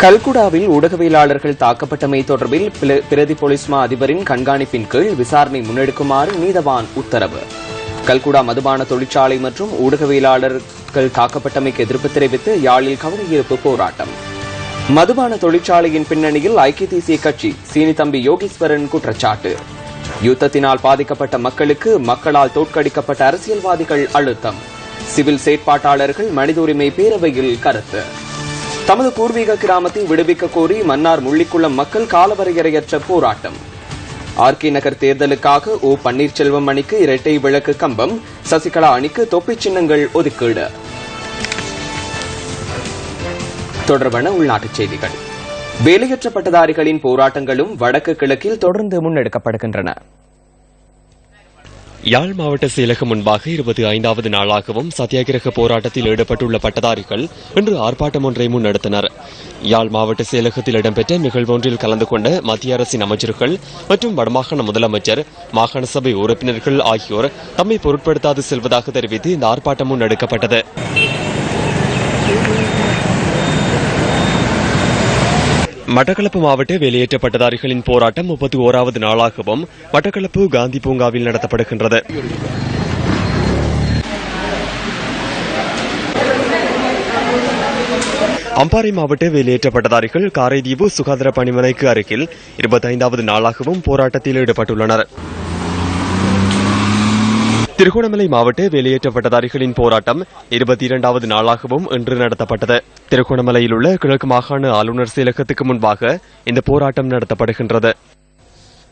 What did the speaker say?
கல்குடாவில் ஊடகவியலாளர்கள் தாக்கப்பட்டமை தொடர்பில் பிரதி போலீஸ் மா அதிபரின் கண்காணிப்பின் கீழ் விசாரணை முன்னெடுக்குமாறு நீதவான் உத்தரவு. கல்குடா மதுபான தொழிற்சாலை மற்றும் ஊடகவியலாளர்கள் தாக்கப்பட்டமைக்கு எதிர்ப்பு தெரிவித்து யாழில் கவனஈர்ப்பு போராட்டம். மதுபான தொழிற்சாலையின் பின்னணியில் ஐக்கிய தேசிய கட்சி சீனி தம்பி யோகீஸ்வரன் குற்றச்சாட்டு. யுத்தத்தினால் பாதிக்கப்பட்ட மக்களுக்கு மக்களால் தோற்கடிக்கப்பட்ட அரசியல்வாதிகள் அழுத்தம். சிவில் செயற்பாட்டாளர்கள் மனித உரிமை பேரவையில் கருத்து. தமது பூர்வீக கிராமத்தை விடுவிக்க கோரி மன்னார் முள்ளிக்குளம் மக்கள் காலவரையறையற்ற போராட்டம். ஆர்கே நகர் தேர்தலுக்காக ஓ பன்னீர்செல்வம் அணிக்கு இரட்டை விளக்கு கம்பம் சசிகலா அணிக்கு தொப்பி சின்னங்கள் ஒதுக்கீடு. தொடர்பான உள்நாட்டுச் செய்திகள். வேலையற்ற பட்டதாரிகளின் போராட்டங்களும் வடக்கு கிழக்கில் தொடர்ந்து முன்னெடுக்கப்படுகின்றன. யாழ் மாவட்ட செயலகம் முன்பாக இருபத்தி ஐந்தாவது நாளாகவும் சத்தியாகிரக போராட்டத்தில் ஈடுபட்டுள்ள பட்டதாரிகள் இன்று ஆர்ப்பாட்டம் ஒன்றை முன்னெடுத்தனர். யாழ் மாவட்ட செயலகத்தில் இடம்பெற்ற நிகழ்வொன்றில் கலந்து கொண்ட மத்திய அரசின் அமைச்சர்கள் மற்றும் வடமாகாண முதலமைச்சர் மாகாண சபை உறுப்பினர்கள் ஆகியோர் தம்மை பொருட்படுத்தாது செல்வதாக தெரிவித்து இந்த ஆர்ப்பாட்டம் முன்னெடுக்கப்பட்டது. மட்டக்களப்பு மாவட்ட வெளியேற்ற பட்டதாரிகளின் போராட்டம் முப்பத்தி ஓராவது நாளாகவும் மட்டக்களப்பு காந்தி பூங்காவில் நடத்தப்படுகின்றது. அம்பாறை மாவட்ட வெளியேற்ற பட்டதாரிகள் காரைதீவு சுகாதார பணிமனைக்கு அருகில் இருபத்தைந்தாவது நாளாகவும் போராட்டத்தில் ஈடுபட்டுள்ளனர். திருகோணமலை மாவட்ட வெளியேற்ற பட்டதாரிகளின் போராட்டம் இருபத்தி இரண்டாவது நாளாகவும் இன்று நடத்தப்பட்டது. திருகோணமலையில் உள்ள கிழக்கு மாகாண ஆளுநர் செயலகத்துக்கு முன்பாக இந்த போராட்டம் நடத்தப்படுகின்றது.